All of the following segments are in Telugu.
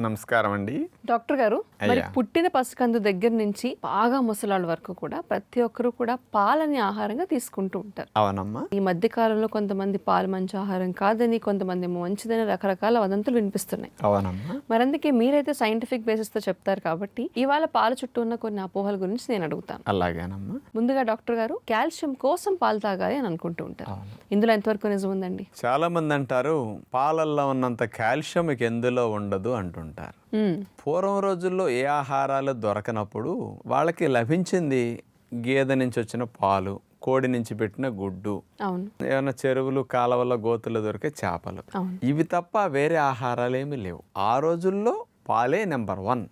నమస్కారం అండి డాక్టర్ గారు మరి. పుట్టిన పసికందు దగ్గర నుంచి బాగా ముసలాళ్ళ వరకు కూడా ప్రతి ఒక్కరు కూడా పాలని ఆహారంగా తీసుకుంటూ ఉంటారు. అవునమ్మా. ఈ మధ్య కాలంలో కొంతమంది పాలు మంచి ఆహారం కాదని కొంతమంది మంచిదని రకరకాల వదంతులు వినిపిస్తున్నాయి. అవునమ్మా. మరి అందుకే మీరైతే సైంటిఫిక్ బేసిస్తో చెప్తారు కాబట్టి ఇవాళ పాల చుట్టూ ఉన్న కొన్ని అపోహల గురించి నేను అడుగుతాను. అలాగేనమ్మా. ముందుగా డాక్టర్ గారు కాల్షియం కోసం పాలు తాగాలి అని అనుకుంటూ ఉంటారు. ఇందులో ఎంతవరకు నిజం ఉందండి? చాలా మంది అంటారు పాలల్లో ఉన్నంత కాల్షియం ఎందులో ఉండదు అంటుంటారు. మ్మ్. పూర్వం రోజుల్లో ఏ ఆహారాలు దొరకనప్పుడు వాళ్ళకి లభించింది గేదె నుంచి వచ్చిన పాలు కోడి నుంచి పెట్టిన గుడ్డు ఏమైనా చెరువులు కాలవల గోతులు దొరికే చేపలు. ఇవి తప్ప వేరే ఆహారాలు ఏమీ లేవు. ఆ రోజుల్లో పాలే నెంబర్ వన్.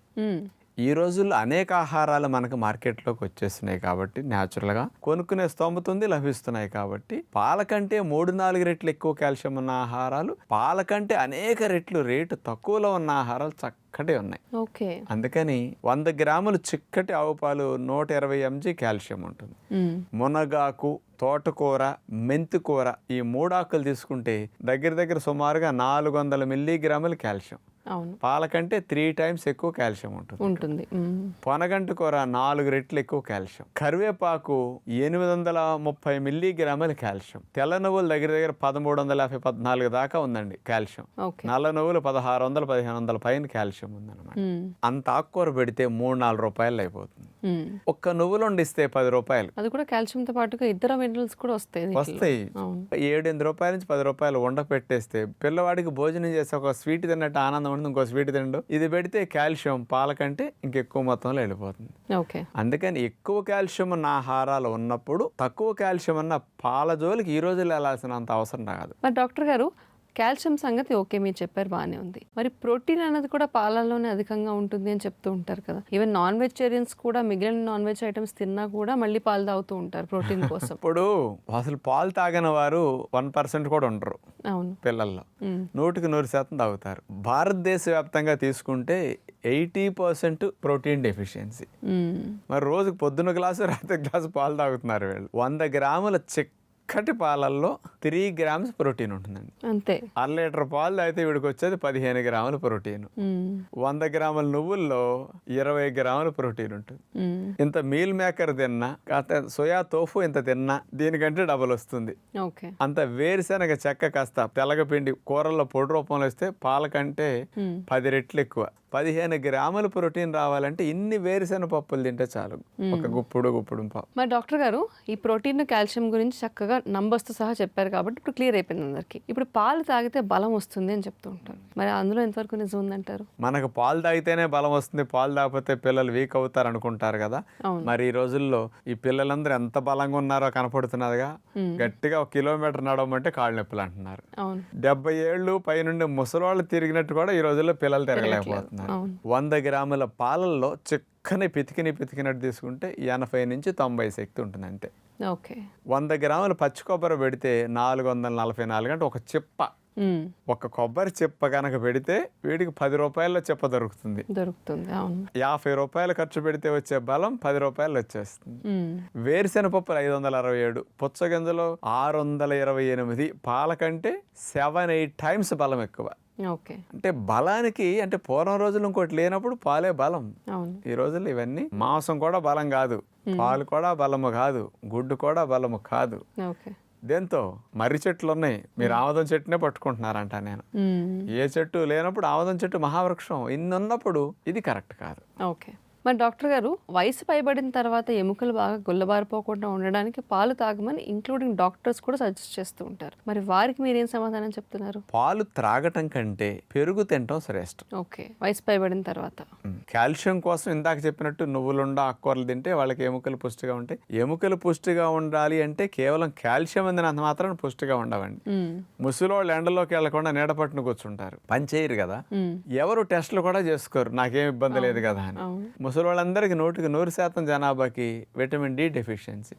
ఈ రోజుల్లో అనేక ఆహారాలు మనకు మార్కెట్లోకి వచ్చేస్తున్నాయి కాబట్టి న్యాచురల్గా కొనుక్కునే స్తోమత ఉంది లభిస్తున్నాయి కాబట్టి పాల కంటే మూడు నాలుగు రెట్లు ఎక్కువ కాల్షియం ఉన్న ఆహారాలు పాల కంటే అనేక రెట్లు రేటు తక్కువలో ఉన్న ఆహారాలు చక్కటి ఉన్నాయి. ఓకే. అందుకని వంద గ్రాములు చిక్కటి ఆవు పాలు నూట ఇరవై ఎంజీ కాల్షియం ఉంటుంది. మునగాకు తోటకూర మెంతికూర ఈ మూడాకులు తీసుకుంటే దగ్గర దగ్గర సుమారుగా నాలుగు వందల మిల్లీగ్రాములు కాల్షియం. పాల కంటే త్రీ టైమ్స్ ఎక్కువ కాల్షియం ఉంటుంది ఉంటుంది. పొనగంటి కూర నాలుగు రెట్లు ఎక్కువ కాల్షియం. కరివేపాకు ఎనిమిది వందల ముప్పై మిల్లీగ్రాముల కాల్షియం. తెల్ల నువ్వులు దగ్గర దగ్గర పదమూడు వందల యాభై పద్నాలుగు దాకా ఉందండి కాల్షియం. నల్ల నువ్వులు పదహారు వందల పదిహేను వందల పైన కాల్షియం ఉందన్నమాట. అంత ఆకుకూర పెడితే మూడు నాలుగు రూపాయలు అయిపోతుంది. ఒక్క నువ్వులు వండిస్తే పది రూపాయలు. అది కూడా కాల్షియంతో పాటుగా ఇతర మినరల్స్ కూడా వస్తాయి. వస్తాయి. ఏడు ఎనిమిది రూపాయల నుంచి పది రూపాయలు వండ పెట్టేస్తే పిల్లవాడికి భోజనం చేసి ఒక స్వీట్ తిన్నట్టు ఆనందం ఉంటుంది ఇంకో స్వీట్ తిండు ఇది పెడితే కాల్షియం పాల కంటే ఇంకెక్కువ మొత్తంలో వెళ్ళిపోతుంది. ఓకే. అందుకని ఎక్కువ కాల్షియం ఉన్న ఆహారాలు ఉన్నప్పుడు తక్కువ కాల్షియం ఉన్న పాల జోలికి ఈ రోజుల్లో వెళ్ళాల్సినంత అవసరం రాదు మరి డాక్టర్ గారు కాల్షియం సంగతి ఓకే మీరు చెప్పారు బాగానే ఉంది. మరి ప్రోటీన్ అనేది కూడా పాలల్లోనే అధికంగా ఉంటుంది అని చెప్తూ ఉంటారు కదా. ఈవెన్ నాన్ వెజిటేరియన్స్ కూడా మిగిలిన నాన్ వెజ్ ఐటమ్స్ తిన్నా కూడా మళ్ళీ పాలు తాగుతూ ఉంటారు ప్రోటీన్ కోసం. ఇప్పుడు అసలు పాలు తాగని వారు వన్ పర్సెంట్ కూడా ఉండరు అవును. పిల్లల్లో. నూటికి నూరు శాతం తాగుతారు. భారతదేశ వ్యాప్తంగా తీసుకుంటే ఎయిటీ పర్సెంట్ ప్రోటీన్ డెఫిషియన్సీ. మరి రోజుకు పొద్దున్న గ్లాసు రాత్రి గ్లాసు పాలు తాగుతున్నారు వీళ్ళు. వంద గ్రాముల చిక్కటి పాలల్లో త్రీ గ్రామ్స్ ప్రోటీన్ ఉంటుందండి. అంతే. అర లీటర్ పాలు తాగితే వీడికి వచ్చేది పదిహేను గ్రాముల ప్రోటీన్. వంద గ్రాముల నువ్వుల్లో ఇరవై గ్రాముల ప్రోటీన్ ఉంటుంది. ఇంత మీల్ మేకర్ తిన్నా కాస్త సోయా తోఫు ఇంత తిన్నా దీనికంటే డబల్ వస్తుంది. అంత వేరుశనగ చెక్క కాస్త తెల్లగపిండి కూరల్లో పొడి రూపంలో వస్తే పాల కంటే. పది రెట్లు ఎక్కువ. పదిహేను గ్రాముల ప్రోటీన్ రావాలంటే ఇన్ని వేరుశెనగ పప్పులు తింటే చాలు. ఒక గుప్పుడు గుప్పుడు మరి డాక్టర్ గారు ఈ ప్రోటీన్ కాల్షియం గురించి చక్కగా నంబర్స్తో సహా చెప్పారు కాబట్టి ఇప్పుడు క్లియర్ అయిపోయింది అందరికి. ఇప్పుడు పాలు తాగితే బలం వస్తుంది అని చెప్తూ ఉంటారు. మరి అందులో ఎంతవరకు నిజం ఉందంటారు? మనకు పాలు తాగితేనే బలం వస్తుంది పాలు తాగిపోతే పిల్లలు వీక్ అవుతారు అనుకుంటారు కదా. మరి ఈ రోజుల్లో ఈ పిల్లలందరూ ఎంత బలంగా ఉన్నారో కనపడుతున్నదిగా. గట్టిగా ఒక కిలోమీటర్ నడవమంటే కాళ్ళు నొప్పులు అంటున్నారు. డెబ్బై ఏళ్ళు పైనుండి ముసలోళ్ళు తిరిగినట్టు కూడా ఈ రోజుల్లో పిల్లలు తిరగలేకపోతున్నారు. వంద గ్రాముల పాలల్లో చిక్కని పితికిని పితికినట్టు తీసుకుంటే ఎనభై నుంచి తొంభై శక్తి ఉంటుంది అంతే. ఓకే. వంద గ్రాముల పచ్చి కొబ్బరి పెడితే నాలుగు వందల నలభై నాలుగు అంటే ఒక చిప్ప. ఒక కొబ్బరి చిప్ప కనుక పెడితే వీడికి పది రూపాయల చిప్ప దొరుకుతుంది. దొరుకుతుంది అవును. యాభై రూపాయలు ఖర్చు పెడితే వచ్చే బలం పది రూపాయలు వచ్చేస్తుంది. మ్మ్. వేరుశెనగ పప్పులు ఐదు వందల అరవై ఏడు పుచ్చగింజలు ఆరు వందల ఇరవై ఎనిమిది పాల కంటే సెవెన్ ఎయిట్ టైమ్స్ బలం ఎక్కువ. ఓకే. అంటే బలానికి అంటే పూర్వం రోజులు ఇంకోటి లేనప్పుడు పాలే బలం. ఈ రోజుల్లో ఇవన్నీ మాంసం కూడా బలం కాదు. పాలు కూడా బలము కాదు. గుడ్డు కూడా బలము కాదు. దేంతో? మర్రి చెట్లు ఉన్నాయి. మీరు ఆమదం చెట్టునే పట్టుకుంటున్నారంట నేను. ఏ చెట్టు లేనప్పుడు ఆమదం చెట్టు మహావృక్షం. ఇన్ని ఉన్నప్పుడు ఇది కరెక్ట్ కాదు. ఓకే. మరి డాక్టర్ గారు వయసు పైబడిన తర్వాత ఎముకలు బాగా గుల్లబారిపోకుండా ఉండడానికి పాలు తాగమని ఇంక్లూడింగ్ డాక్టర్స్ కూడా సజెస్ట్ చేస్తూ ఉంటారు. మరి వారికి మీరేం సమాధానం చెప్తున్నారు? పాలు త్రాగటం కంటే పెరుగు తినటం శ్రేష్టం ఓకే. వయసు పైబడిన తర్వాత. కాల్షియం కోసం ఇందాక చెప్పినట్టు నువ్వులుండ ఆకుకూరలు తింటే వాళ్ళకి ఎముకలు పుష్టిగా ఉంటాయి. ఎముకలు పుష్టిగా ఉండాలి అంటే కేవలం కాల్షియం అందినంత మాత్రం పుష్టిగా ఉండవండి. ముసలోళ్ళు ఎండలోకి వెళ్ళకుండా నీడ పట్టును కూర్చుంటారు. పని చేయరు కదా. ఎవరు టెస్టులు కూడా చేసుకోరు. నాకేం ఇబ్బంది లేదు కదా అని. ముసలి ముసలి వాళ్ళందరికీ నూటికి నూరు శాతం జనాభాకి vitamin D deficiency.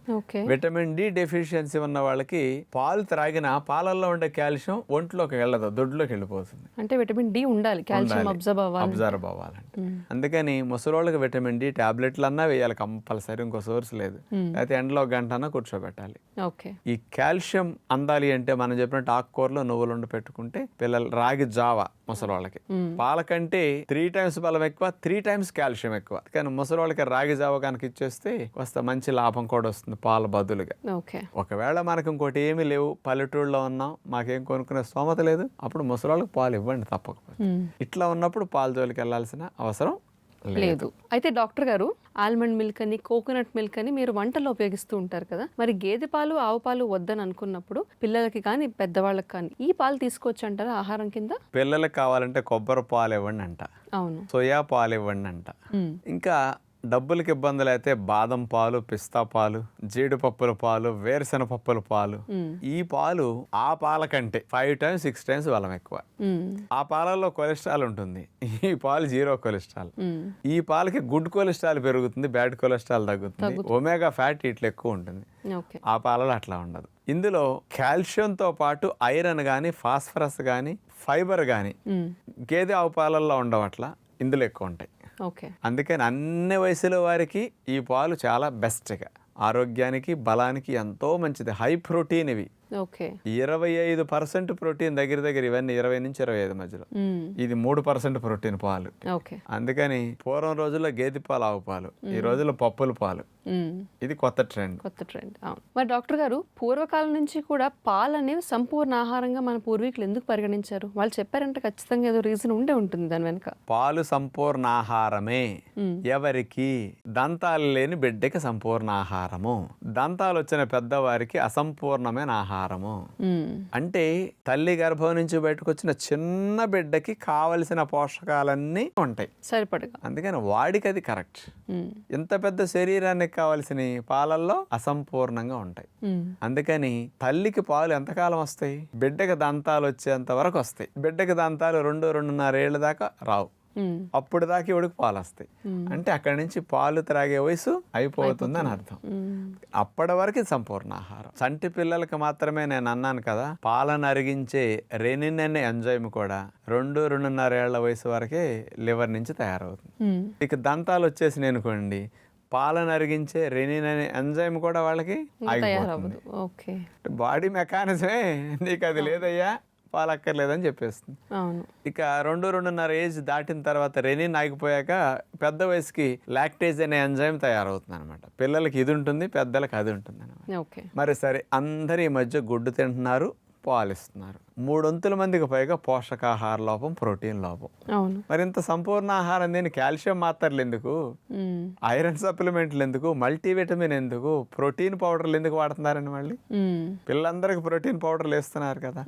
Vitamin D deficiency ఉన్న వాళ్ళకి పాలు త్రాగిన పాలల్లో ఉండే కాల్షియం ఒంట్లోకి వెళ్ళదు దొడ్లోకి వెళ్ళిపోతుంది. అంటే విటమిన్ డి ఉండాలి కాల్షియం అబ్జర్వ్ అవ్వాలి. అబ్జర్వ్ అవ్వాలంటే. అందుకని ముసలోళ్ళకి విటమిన్ డి టాబ్లెట్లు అన్నా వేయాలి కంపల్సరీ ఇంకో సోర్స్ లేదు. అయితే ఎండలో ఒక గంట అన్నా కూర్చోబెట్టాలి. ఈ కాల్షియం అందాలి అంటే మనం చెప్పినట్టు ఆకుకూరలో నువ్వులు ఉండి పెట్టుకుంటే పిల్లలు రాగి జావ ముసలోళ్ళకి పాల కంటే త్రీ టైమ్స్ బలం ఎక్కువ త్రీ టైమ్స్ కాల్షియం ఎక్కువ. కానీ ముసలోళ్ళకి రాగి జావ కనుక ఇచ్చేస్తే వస్త మంచి లాభం కూడా వస్తుంది పాల బదులుగా. ఓకే. ఒకవేళ మనకు ఇంకోటి ఏమీ లేవు పల్లెటూళ్ళలో ఉన్నాం మాకేం కొనుక్కునే స్తోమత లేదు అప్పుడు ముసలోళ్ళకి పాలు ఇవ్వండి తప్పకపోతే. ఇట్లా ఉన్నప్పుడు పాలు జోలికి వెళ్ళాల్సిన అవసరం లేదు. అయితే డాక్టర్ గారు ఆల్మండ్ మిల్క్ అని కోకోనట్ మిల్క్ అని మీరు వంటల్లో ఉపయోగిస్తూ ఉంటారు కదా? మరి గేదె పాలు ఆవు పాలు వద్దని అనుకున్నప్పుడు పిల్లలకి కానీ పెద్దవాళ్ళకి కానీ ఈ పాలు తీసుకోవచ్చు అంటారా ఆహారం కింద? పిల్లలకు కావాలంటే కొబ్బరి పాలు ఇవ్వండి అంట అవును. సోయా పాలు ఇవ్వండి అంట. ఇంకా డబ్బులకి ఇబ్బందులు అయితే బాదం పాలు పిస్తా పాలు జీడిపప్పుల పాలు వేరుశెనగ పప్పుల పాలు. ఈ పాలు ఆ పాల కంటే ఫైవ్ టైమ్స్ సిక్స్ టైమ్స్ బలం ఎక్కువ. ఆ పాలల్లో కొలెస్ట్రాల్ ఉంటుంది. ఈ పాలు జీరో కొలెస్ట్రాల్. ఈ పాలకి గుడ్ కొలెస్ట్రాల్ పెరుగుతుంది బ్యాడ్ కొలెస్ట్రాల్ తగ్గుతుంది. ఒమేగా ఫ్యాట్ ఇట్లా ఎక్కువ ఉంటుంది. ఆ పాలలో అట్లా ఉండదు. ఇందులో కాల్షియంతో పాటు ఐరన్ కానీ ఫాస్ఫరస్ కానీ ఫైబర్ కానీ. గేదె ఆవు పాలల్లో ఉండవు అట్లా. ఇందులో ఎక్కువ ఉంటాయి. ఓకే. అందుకని అన్ని వయసుల వారికి ఈ పాలు చాలా బెస్ట్గా ఆరోగ్యానికి బలానికి ఎంతో మంచిది. హై ప్రోటీన్ ఇవి. ఓకే. ఇరవై ఐదు పర్సెంట్ ప్రోటీన్ దగ్గర దగ్గర ఇవన్నీ ఇరవై నుంచి ఇరవై ఐదు మధ్యలో. ఇది మూడు పర్సెంట్ ప్రోటీన్ పాలు. ఓకే. అందుకని పూర్వం రోజుల్లో గేదె పాలు ఆవు పాలు ఈ రోజుల్లో పప్పుల పాలు. ఇది కొత్త ట్రెండ్. కొత్త ట్రెండ్. అవును. మరి డాక్టర్ గారు పూర్వకాలం నుంచి కూడా పాలు అనేవి సంపూర్ణ ఆహారంగా మన పూర్వీకులు ఎందుకు పరిగణించారు? వాళ్ళు చెప్పారంటే ఖచ్చితంగా ఏదో రీజన్ ఉండే ఉంటుంది దాని వెనుక. పాలు సంపూర్ణ ఆహారమే. ఎవరికి? దంతాలు లేని బిడ్డకి సంపూర్ణ ఆహారము. దంతాలు వచ్చిన పెద్దవారికి అసంపూర్ణమైన ఆహారము. అంటే తల్లి గర్భం నుంచి బయటకు వచ్చిన చిన్న బిడ్డకి కావలసిన పోషకాలన్నీ ఉంటాయి సరిపడగా అందుకని వాడికి అది కరెక్ట్. ఇంత పెద్ద శరీరానికి కావాల్సిన పాలల్లో అసంపూర్ణంగా ఉంటాయి. అందుకని తల్లికి పాలు ఎంతకాలం వస్తాయి బిడ్డకి దంతాలు వచ్చేంత వరకు వస్తాయి బిడ్డకి దంతాలు రెండు రెండున్నర ఏళ్ళ దాకా రావు. అప్పుడు దాకా ఇవిడికి పాలు వస్తాయి. అంటే అక్కడి నుంచి పాలు త్రాగే వయసు అయిపోతుంది. అని అర్థం. అప్పటి వరకు సంపూర్ణ ఆహారం. చంటి పిల్లలకి మాత్రమే నేను అన్నాను కదా పాలను అరిగించే రెనిన్ అనే ఎంజైమ్ కూడా రెండు రెండున్నర ఏళ్ళ వయసు వరకే లివర్ నుంచి తయారవుతుంది. ఇక దంతాలు వచ్చేసి అనుకోండి పాలను అరిగించే రెనిన్ అనే ఎంజైమ్ కూడా వాళ్ళకి ఆగిపోతుంది. బాడీ మెకానిజమే నీకు అది లేదయ్యా పాలు అక్కర్లేదని చెప్పేస్తుంది. అవును. ఇక రెండు రెండున్నర ఏజ్ దాటిన తర్వాత రెనిన్ ఆగిపోయాక పెద్ద వయసుకి లాక్టేజ్ అనే ఎంజైమ్ తయారవుతుంది అనమాట పిల్లలకి ఇది ఉంటుంది పెద్దలకి అది ఉంటుంది అనమాట ఓకే. మరి సరే అందరు ఈ మధ్య గుడ్డు తింటున్నారు. పాలిస్తున్నారు. మూడొంతుల మందికి పైగా పోషకాహార లోపం ప్రోటీన్ లోపం. మరి ఇంత సంపూర్ణ ఆహారం దేని? కాల్షియం మాత్రలు ఎందుకు. ఐరన్ సప్లిమెంట్లు ఎందుకు? మల్టీవిటమిన్ ఎందుకు? ప్రోటీన్ పౌడర్లు ఎందుకు వాడుతున్నారండి మళ్ళీ. పిల్లలందరికీ ప్రోటీన్ పౌడర్లు వేస్తున్నారు కదా.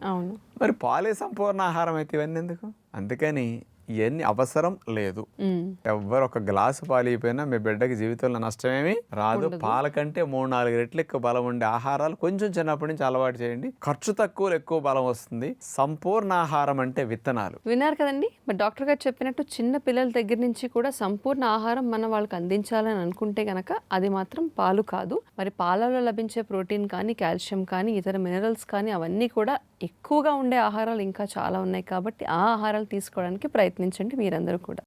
మరి పాలే సంపూర్ణ ఆహారం అయితే ఇవన్నీ ఎందుకు? అందుకని ఇవన్నీ అవసరం లేదు. మ్మ్. ఎవ్వరు ఒక గ్లాసు పాలు అయిపోయినా మీ బిడ్డకి జీవితంలో నష్టమేమి రాదు. పాల కంటే మూడు నాలుగు రెట్లు ఎక్కువ బలం ఉండే ఆహారాలు కొంచెం చిన్నప్పటి నుంచి అలవాటు చేయండి. ఖర్చు తక్కువ ఎక్కువ బలం వస్తుంది. సంపూర్ణ ఆహారం అంటే విత్తనాలు. విన్నారు కదండి? మరి డాక్టర్ గారు చెప్పినట్టు చిన్న పిల్లల దగ్గర నుంచి కూడా సంపూర్ణ ఆహారం మనం వాళ్ళకి అందించాలని అనుకుంటే గనక అది మాత్రం పాలు కాదు. మరి పాలలో లభించే ప్రోటీన్ కానీ కాల్షియం కానీ ఇతర మినరల్స్ కానీ అవన్నీ కూడా ఎక్కువగా ఉండే ఆహారాలు ఇంకా చాలా ఉన్నాయి కాబట్టి ఆ ఆహారాలు తీసుకోవడానికి ప్రయత్నించండి మీరందరూ కూడా.